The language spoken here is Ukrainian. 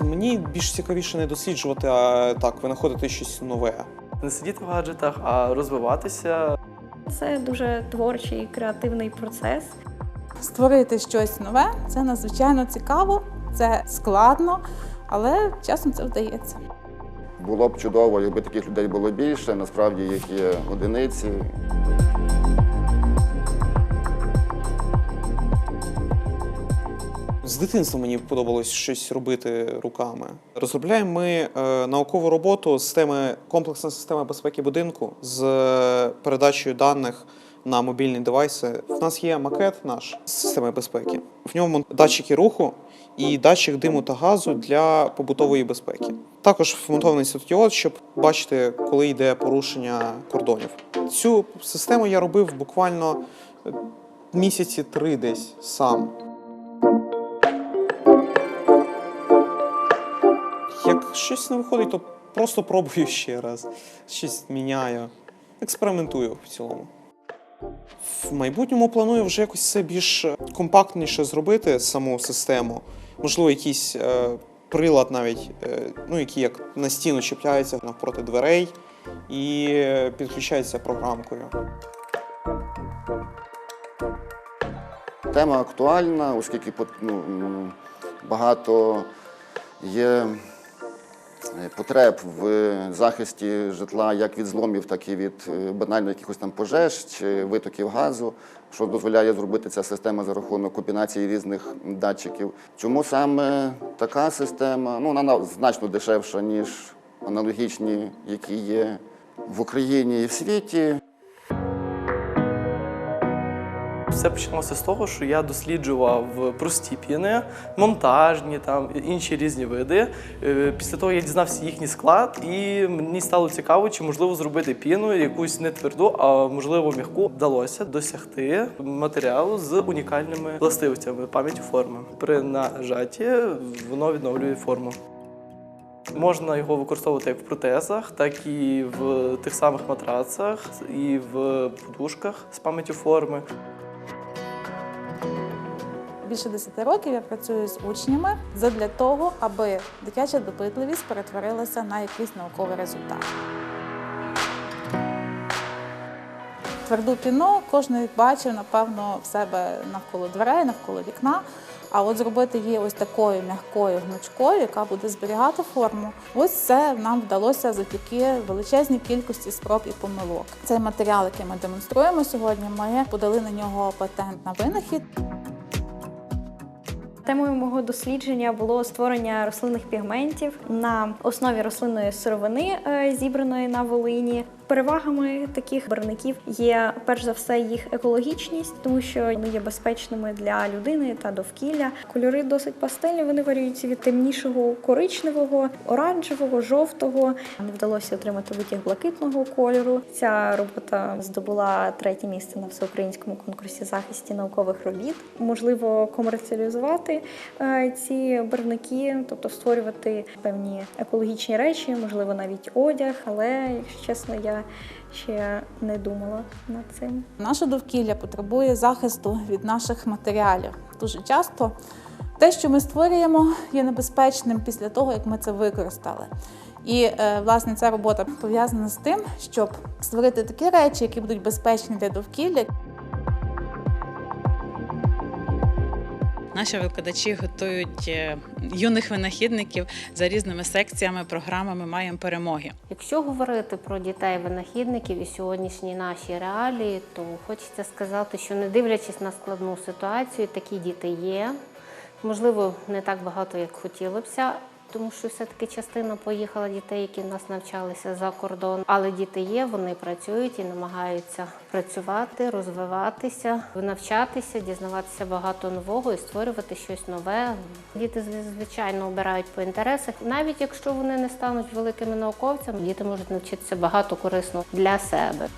Мені більш цікавіше не досліджувати, а так, винаходити щось нове. Не сидіти в гаджетах, а розвиватися. Це дуже творчий і креативний процес. Створити щось нове це надзвичайно цікаво, це складно, але часом це вдається. Було б чудово, якби таких людей було більше. Насправді їх є одиниці. З дитинства мені подобалось щось робити руками. Розробляємо ми е, наукову роботу з теми комплексна система безпеки будинку з е, передачею даних на мобільні девайси. В нас є макет наш з системи безпеки. В ньому датчики руху і датчик диму та газу для побутової безпеки. Також вмонтований світлодіод, щоб бачити, коли йде порушення кордонів. Цю систему я робив буквально е, місяці три десь сам. Щось не виходить, то просто пробую ще раз. Щось міняю. Експериментую в цілому. В майбутньому планую вже якось все більш компактніше зробити саму систему. Можливо, якийсь е, прилад навіть, е, ну, який як на стіну чіпляється навпроти дверей і е, підключається програмкою. Тема актуальна, оскільки ну, багато є е, потреб в захисті житла як від зломів, так і від е, банально якихось там пожеж чи витоків газу, що дозволяє зробити ця система за рахунок комбінації різних датчиків. Чому саме така система? Ну, вона значно дешевша, ніж аналогічні, які є в Україні і в світі. Все почалося з того, що я досліджував прості піни, монтажні, там інші різні види. Е, Після того я дізнався їхній склад, і мені стало цікаво, чи можливо зробити піну якусь не тверду, а можливо м'яку. Вдалося досягти матеріалу з унікальними властивостями пам'яті форми. При нажатті воно відновлює форму. Можна його використовувати як в протезах, так і в тих самих матрацах, і в подушках з пам'яттю форми. Більше 10 років я працюю з учнями задля того, аби дитяча допитливість перетворилася на якийсь науковий результат. Тверду піну кожен бачив, напевно, в себе навколо дверей, навколо вікна. А от зробити її ось такою м'якою гнучкою, яка буде зберігати форму. Ось це нам вдалося завдяки величезній кількості спроб і помилок. Цей матеріал, який ми демонструємо сьогодні, ми подали на нього патент на винахід. Темою мого дослідження було створення рослинних пігментів на основі рослинної сировини, е, зібраної на Волині. Перевагами таких барвників є перш за все їх екологічність, тому що вони є безпечними для людини та довкілля. Кольори досить пастельні, вони варіюються від темнішого коричневого, оранжевого, жовтого. Не вдалося отримати витяг блакитного кольору. Ця робота здобула третє місце на всеукраїнському конкурсі захисті наукових робіт. Можливо, комерціалізувати е, ці барвники, тобто створювати певні екологічні речі, можливо, навіть одяг. Але, якщо чесно, я ще не думала над цим. Наше довкілля потребує захисту від наших матеріалів. Дуже часто те, що ми створюємо, є небезпечним після того, як ми це використали. І е, власне ця робота пов'язана з тим, щоб створити такі речі, які будуть безпечні для довкілля. Наші викладачі готують е, юних винахідників за різними секціями, програмами маємо перемоги. Якщо говорити про дітей-винахідників і сьогоднішні наші реалії, то хочеться сказати, що не дивлячись на складну ситуацію, такі діти є. Можливо, не так багато, як хотілося тому що все-таки частина поїхала дітей, які нас навчалися за кордон. Але діти є, вони працюють і намагаються працювати, розвиватися, навчатися, дізнаватися багато нового і створювати щось нове. Діти звичайно обирають по інтересах. Навіть якщо вони не стануть великими науковцями, діти можуть навчитися багато корисно для себе.